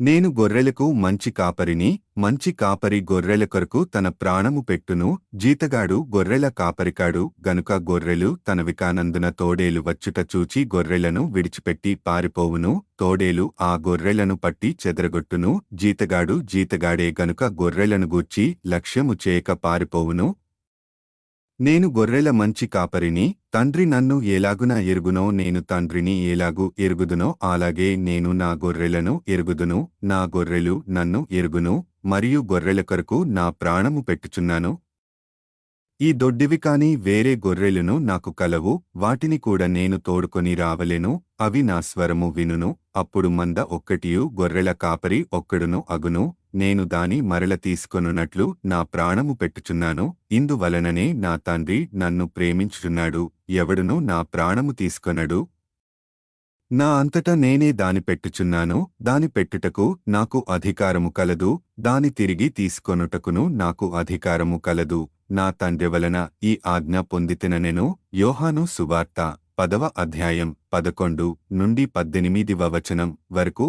నేను గొర్రెలకు మంచి కాపరిని మంచి కాపరి గొర్రెల కొరకు తన ప్రాణము పెట్టును జీతగాడు గొర్రెల కాపరికాడు గనుక గొర్రెలు తనవికానందున తోడేలు వచ్చుట చూచి గొర్రెలను విడిచిపెట్టి పారిపోవును తోడేలు ఆ గొర్రెలను పట్టి చెదరగొట్టును జీతగాడు జీతగాడే గనుక గొర్రెలను గూర్చి లక్ష్యము చేయక పారిపోవును నేను గొర్రెల మంచి కాపరిని తండ్రి నన్ను ఎలాగున ఎరుగునో నేను తండ్రిని ఎలాగు ఎరుగుదునో అలాగే నేను నా గొర్రెలను ఎరుగుదును నా గొర్రెలు నన్ను ఎరుగును మరియు గొర్రెల కొరకు నా ప్రాణము పెట్టుచున్నాను. ఈ దొడ్డివి కాని వేరే గొర్రెలను నాకు కలవు వాటిని కూడా నేను తోడుకొని రావలేను అవి నా స్వరము వినును అప్పుడు మంద ఒక్కటియు గొర్రెల కాపరి ఒక్కడును అగును నేను దాని మరల తీసుకొనున్నట్లు నా ప్రాణము పెట్టుచున్నాను ఇందువలననే నా తండ్రి నన్ను ప్రేమించుచున్నాడు ఎవడును నా ప్రాణము తీసుకొనడు. నా అంతటా నేనే దాని పెట్టుచున్నాను దాని పెట్టుటకు నాకు అధికారము కలదు దాని తిరిగి తీసుకొనుటకును నాకు అధికారము కలదు. నా తండ్రి వలన ఈ ఆజ్ఞ పొందితిననెను యోహాను సువార్త పదవ అధ్యాయం పదకొండు నుండి పద్దెనిమిదివ వచనం వరకు